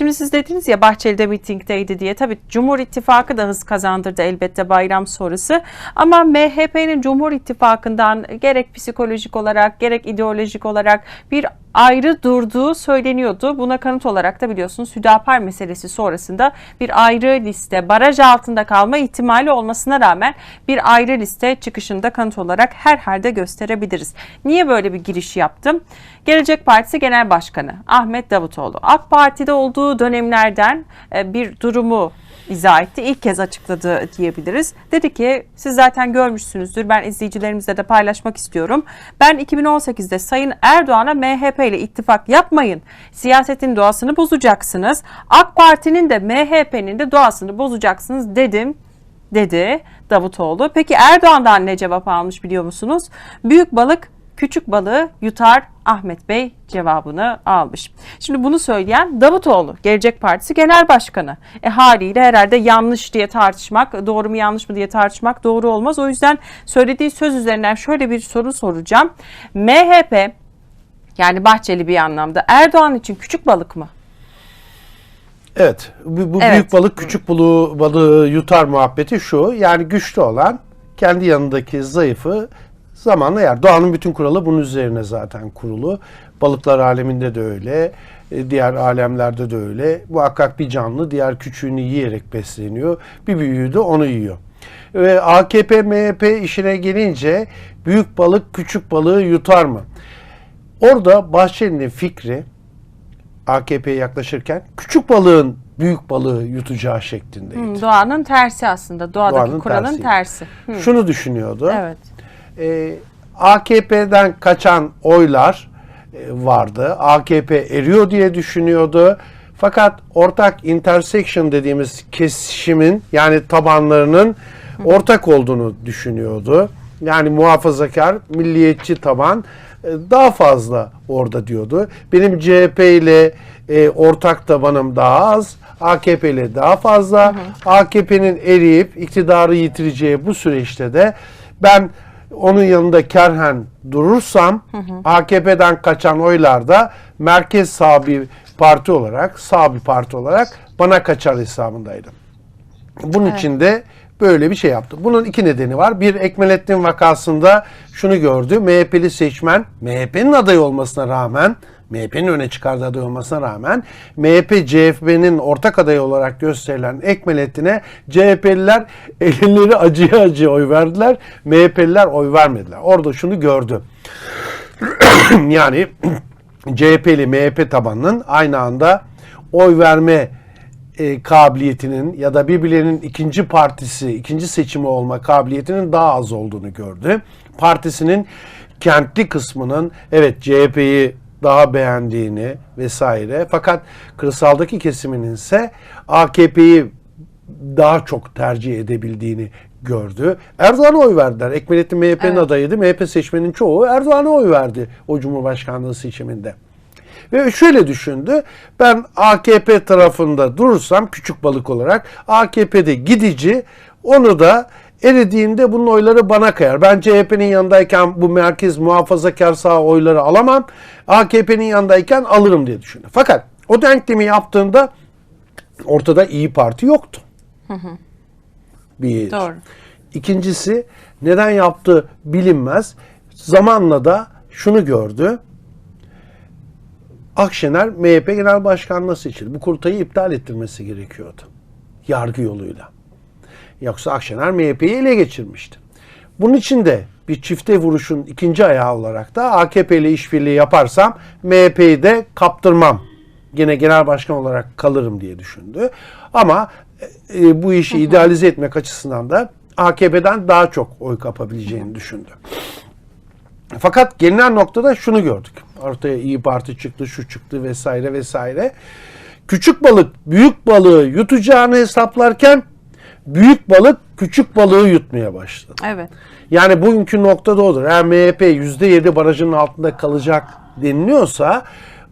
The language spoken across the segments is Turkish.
Şimdi siz dediniz ya Bahçeli'de mitingdeydi diye. Tabii Cumhur İttifakı da hız kazandırdı elbette bayram sonrası. Ama MHP'nin Cumhur İttifakı'ndan gerek psikolojik olarak gerek ideolojik olarak bir ayrı durduğu söyleniyordu. Buna kanıt olarak da biliyorsunuz Hüdapar meselesi sonrasında bir ayrı liste baraj altında kalma ihtimali olmasına rağmen bir ayrı liste çıkışında kanıt olarak herhalde gösterebiliriz. Niye böyle bir giriş yaptım? Gelecek Partisi Genel Başkanı Ahmet Davutoğlu AK Parti'de olduğu dönemlerden e, bir durumu izah etti. İlk kez açıkladı diyebiliriz. Dedi ki siz zaten görmüşsünüzdür. Ben izleyicilerimizle de paylaşmak istiyorum. Ben 2018'de Sayın Erdoğan'a MHP ile ittifak yapmayın. Siyasetin doğasını bozacaksınız. AK Parti'nin de MHP'nin de doğasını bozacaksınız dedim dedi Davutoğlu. Peki Erdoğan'dan ne cevap almış biliyor musunuz? Büyük balık küçük balığı yutar Ahmet Bey cevabını almış. Şimdi bunu söyleyen Davutoğlu, Gelecek Partisi Genel Başkanı. E haliyle herhalde yanlış diye tartışmak, doğru mu yanlış mı diye tartışmak doğru olmaz. O yüzden söylediği söz üzerinden şöyle bir soru soracağım. MHP yani Bahçeli bir anlamda Erdoğan için küçük balık mı? Evet. Bu, bu Evet. büyük balık küçük balığı, balığı yutar muhabbeti şu. Yani güçlü olan kendi yanındaki zayıfı zamanla yer. Doğanın bütün kuralı bunun üzerine zaten kurulu. Balıklar aleminde de öyle. e, Diğer alemlerde de öyle. Muhakkak bir canlı diğer küçüğünü yiyerek besleniyor. Bir büyüğü de onu yiyor. Ve AKP MHP işine gelince büyük balık küçük balığı yutar mı? Orada Bahçeli'nin fikri AKP'ye yaklaşırken küçük balığın büyük balığı yutacağı şeklindeydi. Hmm, doğanın tersi aslında. Doğadaki Doğanın kuralın tersiydi. tersi. Hı, Şunu düşünüyordu. Evet. Ee, AKP'den kaçan oylar e, vardı. AKP eriyor diye düşünüyordu. Fakat ortak intersection dediğimiz kesişimin yani tabanlarının ortak olduğunu düşünüyordu. Yani muhafazakar, milliyetçi taban e, daha fazla orada diyordu. Benim CHP ile e, ortak tabanım daha az, AKP ile daha fazla. AKP'nin eriyip iktidarı yitireceği bu süreçte de ben onun yanında kerhen durursam AKP'den kaçan oylar da merkez sağ bir parti olarak, sağ bir parti olarak bana kaçar hesabındaydı. Bunun için de böyle bir şey yaptı. Bunun iki nedeni var. Bir Ekmelettin vakasında şunu gördü. MHP'li seçmen MHP'nin adayı olmasına rağmen MHP'nin öne çıkardığı aday olmasına rağmen MHP CHP'nin ortak adayı olarak gösterilen Ekmelettin'e CHP'liler elleri acıya acıya oy verdiler. MHP'liler oy vermediler. Orada şunu gördü. yani CHP'li MHP tabanının aynı anda oy verme e, kabiliyetinin ya da birbirlerinin ikinci partisi, ikinci seçimi olma kabiliyetinin daha az olduğunu gördü. Partisinin kentli kısmının evet CHP'yi daha beğendiğini vesaire fakat kırsaldaki kesiminin ise AKP'yi daha çok tercih edebildiğini gördü. Erdoğan'a oy verdiler. Ekmelettin MHP'nin Evet. adayıydı. MHP seçmenin çoğu Erdoğan'a oy verdi o Cumhurbaşkanlığı seçiminde. Ve şöyle düşündü. Ben AKP tarafında durursam küçük balık olarak AKP'de gidici onu da eridiğinde bunun oyları bana kayar. Ben CHP'nin yanındayken bu merkez muhafazakar sağ oyları alamam. AKP'nin yanındayken alırım diye düşündü. Fakat o denklemi yaptığında ortada iyi Parti yoktu. Bir. Doğru. İkincisi neden yaptı bilinmez. Zamanla da şunu gördü. Akşener MHP Genel Başkanlığı seçildi. Bu kurultayı iptal ettirmesi gerekiyordu. Yargı yoluyla. Yoksa Akşener MHP'yi ele geçirmişti. Bunun için de bir çifte vuruşun ikinci ayağı olarak da AKP ile işbirliği yaparsam MHP'yi de kaptırmam. Gene genel başkan olarak kalırım diye düşündü. Ama e, bu işi idealize etmek açısından da AKP'den daha çok oy kapabileceğini düşündü. Fakat gelinen noktada şunu gördük. Ortaya iyi Parti çıktı, şu çıktı vesaire vesaire. Küçük balık büyük balığı yutacağını hesaplarken büyük balık küçük balığı yutmaya başladı. Evet. Yani bugünkü noktada odur. Eğer MHP %7 barajının altında kalacak deniliyorsa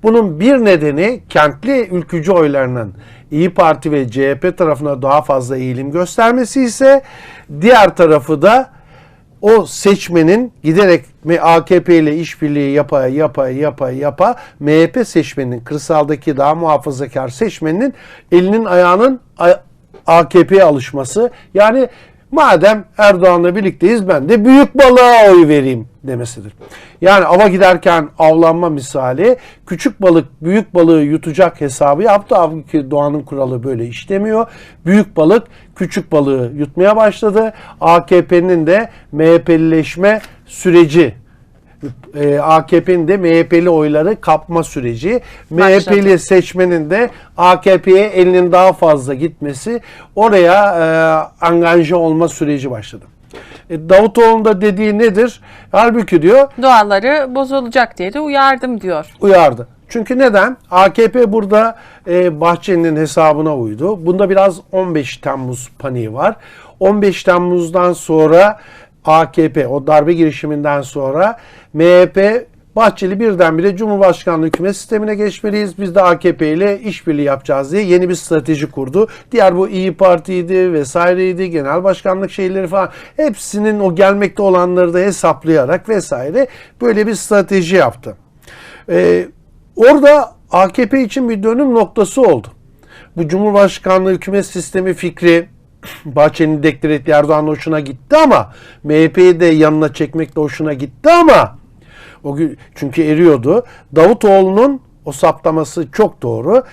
bunun bir nedeni kentli ülkücü oylarının İyi Parti ve CHP tarafına daha fazla eğilim göstermesi ise diğer tarafı da o seçmenin giderek AKP ile işbirliği yapa yapa yapa yapa MHP seçmeninin kırsaldaki daha muhafazakar seçmeninin elinin ayağının AKP'ye alışması. Yani madem Erdoğan'la birlikteyiz ben de büyük balığa oy vereyim demesidir. Yani ava giderken avlanma misali küçük balık büyük balığı yutacak hesabı yaptı. Halbuki doğanın kuralı böyle işlemiyor. Büyük balık küçük balığı yutmaya başladı. AKP'nin de MHP'lileşme süreci e, AKP'nin de MHP'li oyları kapma süreci. Başladı. MHP'li seçmenin de AKP'ye elinin daha fazla gitmesi oraya e, angaje olma süreci başladı. E, Davutoğlu'nun da dediği nedir? Halbuki diyor Duaları bozulacak diye de uyardım diyor. uyardı. Çünkü neden? AKP burada e, Bahçeli'nin hesabına uydu. Bunda biraz 15 Temmuz paniği var. 15 Temmuz'dan sonra AKP o darbe girişiminden sonra MHP Bahçeli birdenbire Cumhurbaşkanlığı hükümet sistemine geçmeliyiz. Biz de AKP ile işbirliği yapacağız diye yeni bir strateji kurdu. Diğer bu İyi Parti'ydi vesaireydi, genel başkanlık şeyleri falan hepsinin o gelmekte olanları da hesaplayarak vesaire böyle bir strateji yaptı. Ee, orada AKP için bir dönüm noktası oldu. Bu Cumhurbaşkanlığı hükümet sistemi fikri Bahçeli'nin deklar ettiği Erdoğan'ın hoşuna gitti ama MHP'yi de yanına çekmek de hoşuna gitti ama o gün çünkü eriyordu. Davutoğlu'nun o saptaması çok doğru.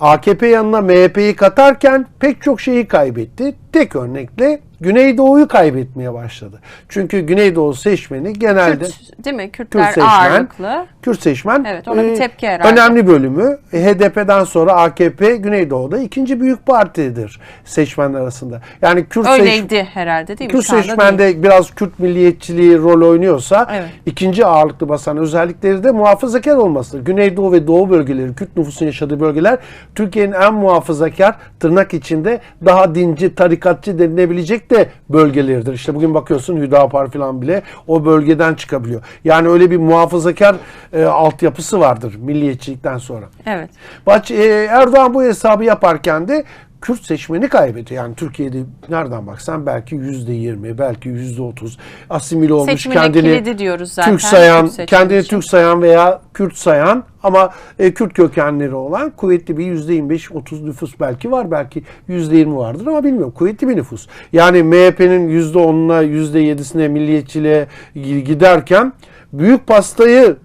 AKP yanına MHP'yi katarken pek çok şeyi kaybetti. Tek örnekle Güneydoğu'yu kaybetmeye başladı. Çünkü Güneydoğu seçmeni genelde Kürt değil mi? Kürtler Kürt seçmen, ağırlıklı. Kürt seçmen Evet, ona bir e, tepki herhalde. önemli bölümü e, HDP'den sonra AKP Güneydoğu'da ikinci büyük partidir seçmenler arasında. Yani Kürt seç, Öyleydi herhalde değil mi? Kürt Şu seçmende değil. biraz Kürt milliyetçiliği rol oynuyorsa Evet. ikinci ağırlıklı basan özellikleri de muhafazakar olmasıdır. Güneydoğu ve Doğu bölgeleri, Kürt nüfusun yaşadığı bölgeler Türkiye'nin en muhafazakar tırnak içinde daha dinci, tarikatçı denilebilecek de bölgeleridir. İşte bugün bakıyorsun Hüdapar falan bile o bölgeden çıkabiliyor. Yani öyle bir muhafazakar e, altyapısı vardır milliyetçilikten sonra. Evet. Bahç- e, Erdoğan bu hesabı yaparken de Kürt seçmeni kaybetti. Yani Türkiye'de nereden baksan belki yüzde yirmi, belki yüzde otuz asimile olmuş Seçimine kendini diyoruz zaten. Türk sayan, seçmeni kendini için. Türk sayan veya Kürt sayan ama e, Kürt kökenleri olan kuvvetli bir yüzde yirmi beş, otuz nüfus belki var. Belki yüzde yirmi vardır ama bilmiyorum. Kuvvetli bir nüfus. Yani MHP'nin yüzde onuna, yüzde yedisine milliyetçiliğe giderken büyük pastayı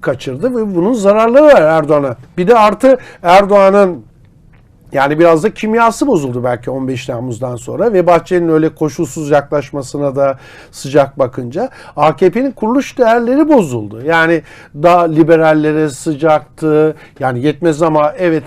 kaçırdı ve bunun zararları var Erdoğan'a. Bir de artı Erdoğan'ın yani biraz da kimyası bozuldu belki 15 Temmuz'dan sonra ve Bahçeli'nin öyle koşulsuz yaklaşmasına da sıcak bakınca AKP'nin kuruluş değerleri bozuldu. Yani daha liberallere sıcaktı. Yani yetmez ama evet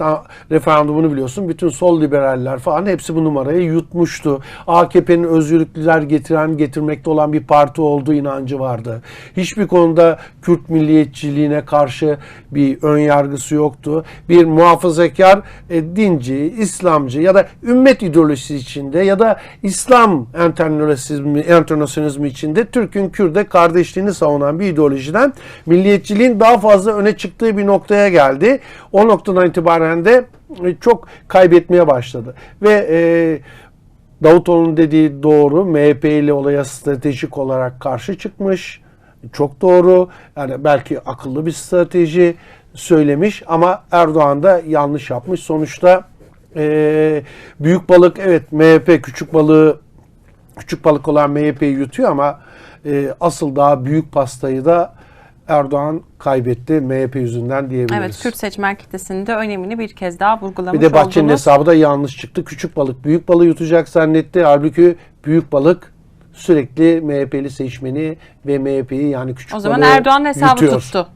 referandumunu biliyorsun. Bütün sol liberaller falan hepsi bu numarayı yutmuştu. AKP'nin özgürlükler getiren, getirmekte olan bir parti olduğu inancı vardı. Hiçbir konuda Kürt milliyetçiliğine karşı bir ön yargısı yoktu. Bir muhafazakar e, dinci, İslamcı ya da ümmet ideolojisi içinde ya da İslam internasyonalizmi, internasyonalizmi içinde Türk'ün Kürt'e kardeşliğini savunan bir ideolojiden milliyetçiliğin daha fazla öne çıktığı bir noktaya geldi. O noktadan itibaren de e, çok kaybetmeye başladı. Ve e, Davutoğlu'nun dediği doğru. MHP ile olaya stratejik olarak karşı çıkmış. Çok doğru. Yani belki akıllı bir strateji söylemiş ama Erdoğan da yanlış yapmış. Sonuçta e, büyük balık evet MHP küçük balığı küçük balık olan MHP'yi yutuyor ama e, asıl daha büyük pastayı da Erdoğan kaybetti MHP yüzünden diyebiliriz. Evet, Kürt seçmen kitlesinin de önemini bir kez daha vurgulamış Bir de Bahçeli'nin oldunuz. hesabı da yanlış çıktı. Küçük balık büyük balığı yutacak zannetti. Halbuki büyük balık sürekli MHP'li seçmeni ve MHP'yi yani küçük O zaman Erdoğan hesabı yutuyor. tuttu.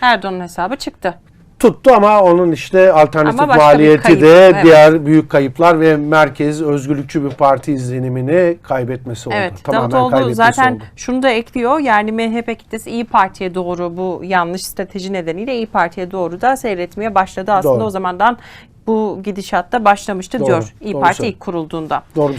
Erdoğan'ın hesabı çıktı. Tuttu ama onun işte alternatif Ama maliyeti kayıp, de evet. diğer büyük kayıplar ve merkez özgürlükçü bir parti izlenimini kaybetmesi oldu. Tamamen Davutoğlu kaybetmesi zaten oldu. şunu da ekliyor. Yani MHP kitlesi İyi Parti'ye doğru bu yanlış strateji nedeniyle İyi Parti'ye doğru da seyretmeye başladı. Aslında Doğru. o zamandan bu gidişatta başlamıştı Doğru, diyor İyi doğru Parti ilk kurulduğunda. Doğru bir.